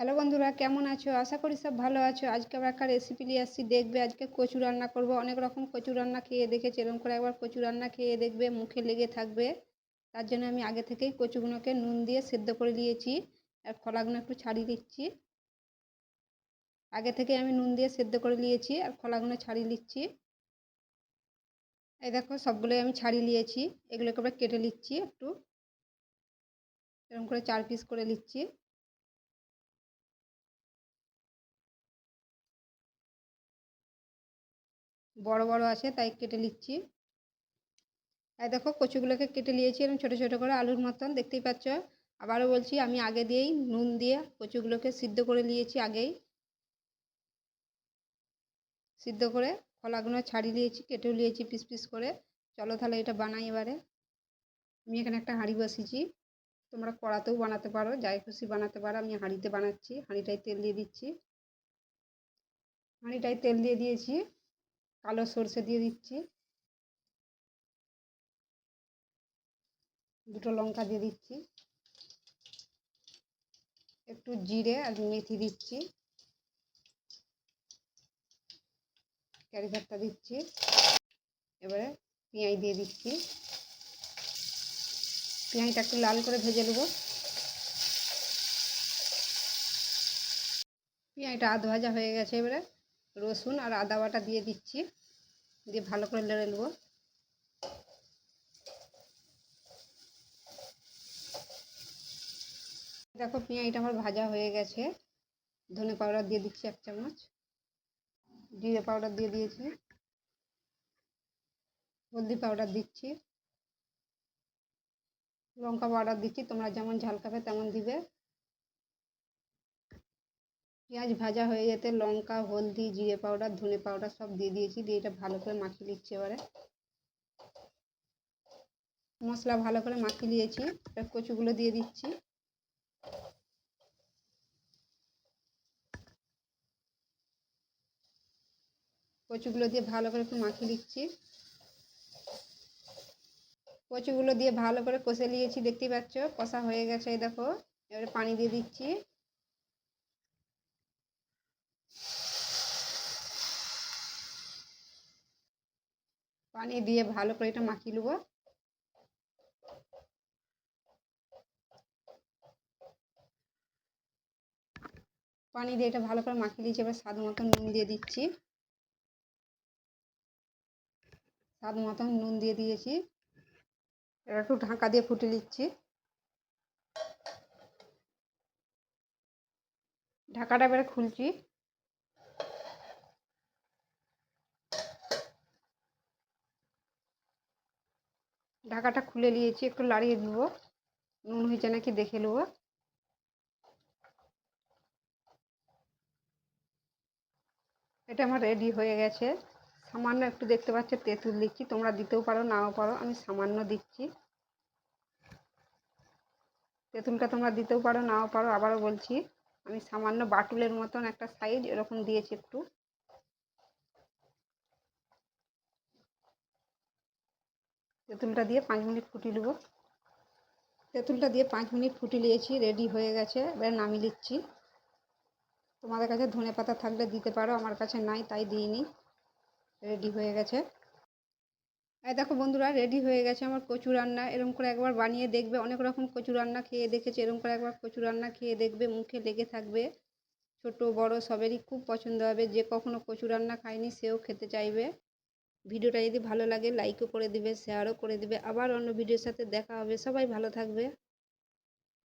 Hello বন্ধুরা, কেমন আছো? আশা করি সব ভালো আছো। আজকে আবার একটা রেসিপি নিয়ে আসছি, দেখবে আজকে কচু রান্না করব। অনেক রকম কচু রান্না খেয়ে দেখেছি, এরকম করে একবার কচু রান্না খেয়ে দেখবে, মুখে লেগে থাকবে। তার জন্য আমি আগে থেকেই কচুগুলোকে নুন দিয়ে সেদ্ধ করে নিয়েছি আর খোলাগুলো একটু ছাড়িয়ে দিচ্ছি। আগে থেকে আমি নুন দিয়ে সেদ্ধ করে নিয়েছি আর খোলাগুলো ছাড়িয়ে নিচ্ছি এই দেখো, সবগুলোই আমি ছাড়িয়ে নিয়েছি। এগুলোকে আবার কেটে নিচ্ছি একটু। এরকম করে চার পিস করে নিচ্ছি। বড় বড় আছে, তাই কেটে নিচ্ছি। আর দেখো, কচুগুলোকে কেটে নিয়েছি এরকম ছোটো ছোটো করে আলুর মতন, দেখতেই পাচ্ছ? আবারও বলছি, আমি আগে দিয়েই নুন দিয়ে কচুগুলোকে সিদ্ধ করে নিয়েছি আগেই। সিদ্ধ করে কলাগুলো ছাড়িয়ে নিয়েছি কেটেও নিয়েছি পিস পিস করে। চলো তাহলে এটা বানাই এবারে। আমি এখানে একটা হাঁড়ি বসিয়েছি। তোমরা কড়াতেও বানাতে পারো, যাই খুশি বানাতে পারো। আমি হাঁড়িতে বানাচ্ছি, হাঁড়িটায় তেল দিয়ে দিচ্ছি। হাঁড়িটায় তেল দিয়ে দিয়েছি। কালো সর্ষে দিয়ে দিচ্ছি। দুটো লঙ্কা দিয়ে দিচ্ছি। একটু জিরে আর মেথি দিচ্ছি। ক্যারি ভাতটা দিচ্ছি। এবারে পেঁয়াজ দিয়ে দিচ্ছি। পেঁয়াজটা একটু লাল করে ভেজে নেব। পেঁয়াজটা আধ ভাজা হয়ে গেছে এবারে। রসুন আর আদা বাটা দিয়ে দিচ্ছি। দিয়ে ভালো করে লেড়ে নেব। দেখো পেঁয়াজটা আমার ভাজা হয়ে গেছে। ধনে পাউডার দিয়ে দিচ্ছি এক চামচ। জিরে পাউডার দিয়ে দিয়েছি। হলদি পাউডার দিচ্ছি। লঙ্কা পাউডার দিচ্ছি। তোমরা যেমন ঝাল খাবে তেমন দিবে। পেঁয়াজ ভাজা হয়ে যেতে, লঙ্কা, হলদি, জিরে পাউডার, ধনে পাউডার সব দিয়ে দিয়েছি, দিয়ে এটা ভালো করে মাখিয়ে নিচ্ছি এবারে। মশলা ভালো করে মাখিয়ে নিয়েছি কচুগুলো দিয়ে দিচ্ছি। কচুগুলো দিয়ে ভালো করে একটু মাখিয়ে দিচ্ছি কচুগুলো দিয়ে ভালো করে কষে নিয়েছি, দেখতেই পাচ্ছ, কষা হয়ে গেছে দেখো, এবারে পানি দিয়ে দিচ্ছি। পানি দিয়ে ভালো করে এটা মাখিয়ে নেব। পানি দিয়ে এটা ভালো করে মাখিয়ে দিয়েছি এবার স্বাদ মতন নুন দিয়ে দিচ্ছি। স্বাদ মতন নুন দিয়ে দিয়েছি। এবার একটু ঢাকা দিয়ে ফুটে দিচ্ছি ঢাকাটা এবারে খুলছি। ঢাকাটা খুলে নিয়েছি, একটু লাড়িয়ে দেবো। নুন হয়েছে নাকি দেখে নেব। এটা আমার রেডি হয়ে গেছে। সামান্য একটু দেখতে পাচ্ছ, তেঁতুল দিচ্ছি। তোমরা দিতেও পারো, নাও পারো। আমি সামান্য দিচ্ছি। তেঁতুলটা তোমরা দিতেও পারো, নাও পারো। আবারও বলছি, আমি সামান্য বাটুলের মতন একটা সাইজ এরকম দিয়েছি একটু। তেঁতুলটা দিয়ে পাঁচ মিনিট ফুটিয়ে নেব। তেঁতুলটা দিয়ে পাঁচ মিনিট ফুটিয়ে নিয়েছি রেডি হয়ে গেছে। এবার নামিয়ে নিচ্ছি। তোমাদের কাছে ধনে পাতা থাকলে দিতে পারো, আমার কাছে নাই, তাই দিইনি। রেডি হয়ে গেছে। এই দেখো বন্ধুরা রেডি হয়ে গেছে আমার কচু রান্না। এরকম করে একবার বানিয়ে দেখবে, অনেক রকম কচু রান্না খেয়ে দেখেছে। এরকম করে একবার কচু রান্না খেয়ে দেখবে, মুখে লেগে থাকবে। ছোট, বড়, সবেরই খুব পছন্দ হবে। যে কখনো কচু রান্না খায়নি, সেও খেতে চাইবে। ভিডিওটা যদি ভালো লাগে লাইকও করে দিবে শেয়ারও করে দিবে। আবার অন্য ভিডিওর সাথে দেখা হবে। সবাই ভালো থাকবে।